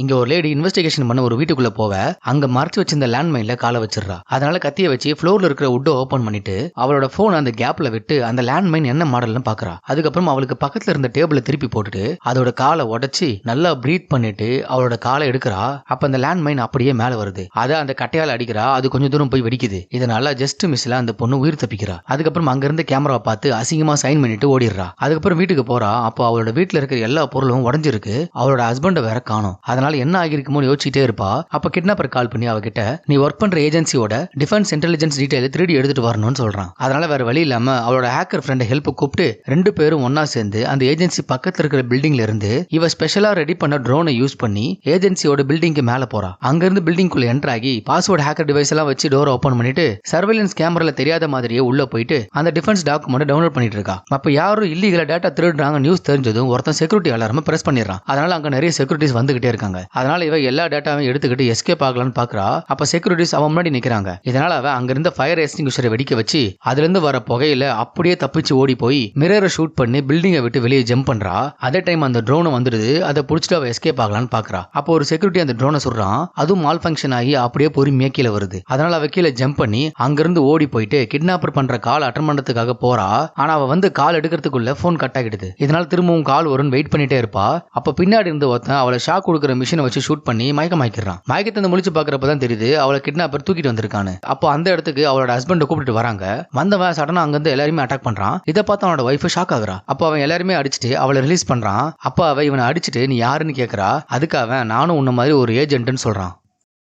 இங்க ஒரு lady investigation பண்ண ஒரு வீட்டுக்குள்ள போவ அங்க மறைச்சு வச்சிருந்த லேண்ட்மைன்ல காலை வச்சிடறா. அதனால கத்திய வச்சு ஃபுளோர்ல இருக்கிற உட்டை ஓபன் பண்ணிட்டு அவளோட போன் அந்த கேப்ல விட்டு அந்த லேண்ட்மைன் என்ன மாடல்னு பாக்குறா. அதுக்கப்புறம் அவளுக்கு பக்கத்துல இருந்த டேபிள திருப்பி போட்டுட்டு அதோட காலை உடச்சி நல்லா ப்ரீத் பண்ணிட்டு அவளோட காலை எடுக்கிறா. அப்ப அந்த லேண்ட்மைன் அப்படியே மேல வருது. அதை அந்த கட்டையால அடிக்கிறா. அது கொஞ்சம் தூரம் போய் வெடிக்குது. இதனால ஜஸ்ட் மிஸ்ல அந்த பொண்ணு உயிர் தப்பிக்கிறா. அதுக்கப்புறம் அங்க இருந்து கேமராவை பார்த்து அசிங்கமா சைன் பண்ணிட்டு ஓடிடுறா. அதுக்கப்புறம் வீட்டுக்கு போறா. அப்போ அவளோட வீட்டுல இருக்கிற எல்லா பொருளும் உடஞ்சிருக்கு. அவளோட ஹஸ்பண்ட வேற காணும். அதனால என்ன ஆகிருக்குமோ யோசிச்சுட்டே இருப்பா. அப்ப கிட்னாப்பர் கால் பண்ணி அவகிட்ட நீ ஒர்க் பண்ற ஏஜென்சியோட டிஃபென்ஸ் இன்டெலிஜென்ஸ் டீடைல் திருடி எடுத்துட்டு வரணும்னு சொல்றான். அதனால வேற வழி இல்லாம அவளோட ஹேக்கர் ஃப்ரெண்ட் ஹெல்ப் கூப்பிட்டு ரெண்டு பேரும் ஒன்னா சேர்ந்து அந்த ஏஜென்சி பக்கத்துல இருக்கிற பில்டிங்ல இருந்து இவ ஸ்பெஷலா ரெடி பண்ண ட்ரோனை யூஸ் பண்ணி ஏஜென்சியோட பில்டிங்க்கு மேல போறா. அங்க இருந்து பில்டிங்குள்ள என்டர் ஆகி பாஸ்வேர்ட் ஹேக்கர் டிவைஸ் எல்லாம் வச்சு டோர் ஓபன் பண்ணிட்டு சர்வேலன்ஸ் கேமரால தெரியாத மாதிரியே உள்ள போயிட்டு அந்த டிஃபென்ஸ் டாக்குமெண்ட் டவுன்லோட் பண்ணிட்டு இருக்கா. அப்ப யாரும் இல்லீகல டேட்டா திருடுறாங்க நியூஸ் தெரிஞ்சதும் ஒருத்தன் செக்யூரிட்டி அலாரம் பிரஸ் பண்ணிடுறான். அதனால அங்க நிறைய செக்யூரிட்டிஸ் வந்துகிட்டே இருக்காங்க. அதனால இவ எல்லா டேட்டாவையும் எடுத்துக்கிட்டு எஸ்கேப் ஆகலாம்னு பாக்குறா. அப்ப செக்யூரிட்டிஸ் அவன் முன்னாடி நிக்கிறாங்க. இதனால அவ அங்கிருந்த ஃபயர் எக்ஸ்டிங்யூஷரை வெடிக்க வச்சு அதுல இருந்து வர புகையில அப்படியே தப்பிச்சு ஓடி போய் மிரரை ஷூட் பண்ணி பில்டிங்கை விட்டு வெளியே ஜம்ப் பண்றா. அதே டைம் அந்த ட்ரோன் வந்துடுது. அதை புடிச்சிட்டு அவ எஸ்கேப் ஆகலாம்னு பாக்குறா. அப்போ ஒரு செக்யூரிட்டி அந்த ட்ரோனை சொல்றான் அதுவும் மால் ஃபங்க்ஷன் ஆகி அப்படியே பொறுமையா கீழே வருது. அதனால அவ கீழே ஜம்ப் பண்ணி அங்கிருந்து ஓடி போயிட்டு கிட்னாப்பர் பண்ற கால் அட்டன் பண்றதுக்காக போறா. ஆனா அவ வந்து கால் எடுக்கிறதுக்குள்ள போன் கட் ஆகிடுது. இதனால திரும்பவும் கால் வரும்னு வெயிட் பண்ணிட்டே இருப்பா. அப்ப பின்னாடி இருந்து ஒருத்தன் அவளை ஷாக் கொடுக்குற மிஷினை வச்சு ஷூட் பண்ணி மயக்கமாக்கிறான் மயக்கத்தை வந்து முழிச்சு பாக்குறப்ப தான் தெரியுது அவளை கிட்னாப்பர் தூக்கிட்டு வந்திருக்கானு அப்போ அந்த இடத்துக்கு அவளோட ஹஸ்பண்டை கூப்பிட்டு வராங்க. வந்தவன் சடனா அங்கிருந்து எல்லாருமே அட்டாக் பண்றான். இதை பார்த்து அவனோட ஒய்ஃப் ஷாக் ஆகுறா. அப்போ அவன் எல்லாருமே அடிச்சுட்டு அவளை ரிலீஸ் பண்றான். அப்போ அவன் இவனை அடிச்சுட்டு நீ யாருன்னு கேட்கறா அதுக்காக அவன் நானும் உன்ன மாதிரி ஒரு ஏஜென்ட்னு சொல்றான்.